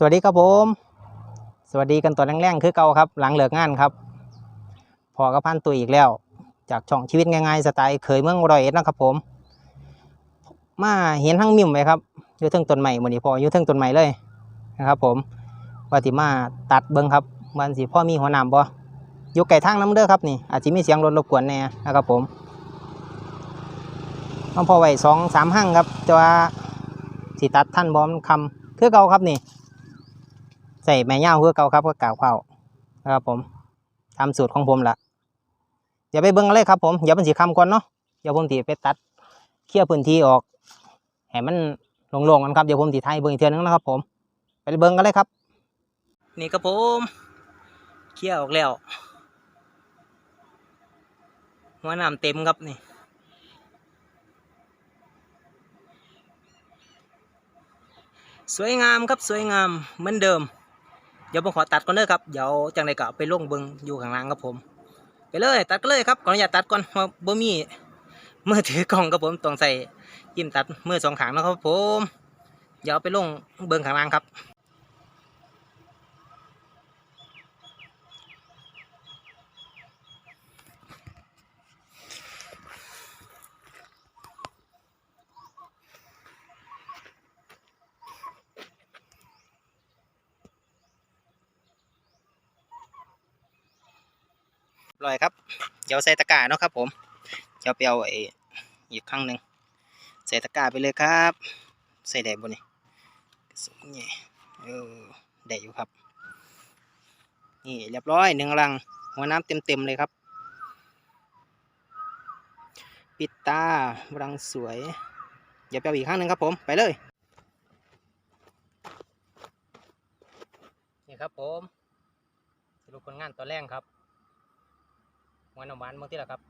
สวัสดีครับผม สวัสดีกันตอนแรงๆคือเก่าครับ หลังเลิกงานครับ พอกับพันตัวอีกแล้ว จากช่องชีวิตง่ายๆสไตล์เคยเมืองร้อยเอ็ดนะครับผม มาเห็นทั้งมิมไหมครับยู่เทิงต้นใหม่หมดนี้พออยู่เทิงต้นใหม่เลยนะครับผมว่าสิมาตัดเบิ้งครับมันสิพ่อมีหัวหนามบ่อยู่ไก่ทางน้ำเด้อครับนี่อาจจะมีเสียงรถรบกวนแน่นะครับผมต้องพอไหวสองสามห้างครับแต่ว่าสิตัดท่านบอมคำคือเก่าครับนี่ ใส่แม่ย่าวคือเก่าครับก็กล่าวเข้านะครับผมตามสูตรของผมละเดี๋ยวไปเบิ้งกันเลยครับผมเดี๋ยวมันสีคำก่อนเนาะเดี๋ยวผมตีไปตัดเคลียร์พื้นที่ออกให้มันโล่งๆกันครับเดี๋ยวผมตีไทยเบิ้งอีกเทื่อนึงนะครับ ผม ไปเบิ้งกันเลยครับ นี่ครับผมเคลียร์ออกแล้วหัวน้ำเต็มครับนี่สวยงามครับสวยงามเหมือนเดิม เดี๋ยวผมขอตัดก่อนเด้อครับ เดี๋ยวจังไรก็เอาไปลงเบิงอยู่ข้างล่างครับผม ไปเลย ตัดก็เลยครับขออนุญาตตัดก่อนเพราะบ่มีเมื่อถือกล่องครับผมต้องใส่ยิ้มตัดเมื่อสองขางนะครับผม เดี๋ยวไปลงเบิงข้างล่างครับ ลอยครับ เดี๋ยวใส่ตะกร้าเนาะครับ ผมเดี๋ยวไปเอาไอ้อีกครั้งหนึ่งใส่ตะกร้าไปเลยครับ ใส่ได้บนนี่กระสุนนี่เออได้อยู่ครับ นี่เรียบร้อยหนึ่งรัง หัวน้ำเต็มเต็มๆเลยครับ ปิดตารังสวย เดี๋ยวไปเอาอีกครั้งหนึ่งครับผมไปเลยนี่ครับผมสรุปผลงานตัวแรกครับ หัวน้ำหวานเมื่อที่ละครับ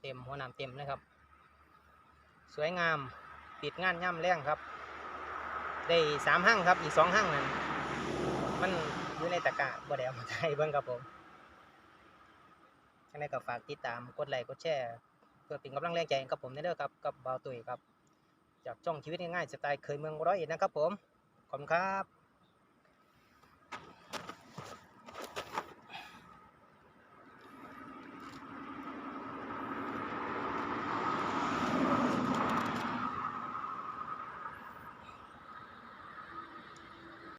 เต็มหัวน้ำเต็มเลยครับ สวยงามปิดงานย่ำแรงครับ ได้สามห้างครับอีกสองห้างนั้นมันอยู่ในตะกร้าบ่ได้เอามาใช้เบิ่งครับผมยังไงก็ฝากติดตามกดไลค์กดแชร์เพื่อเป็นกำลังแรงใจกับผมในเด้อครับกับบ่าวตุ้ยครับ จากช่องชีวิตง่ายๆสไตล์เคยเมืองร้อยเอ็ดนะครับผมขอบคุณครับ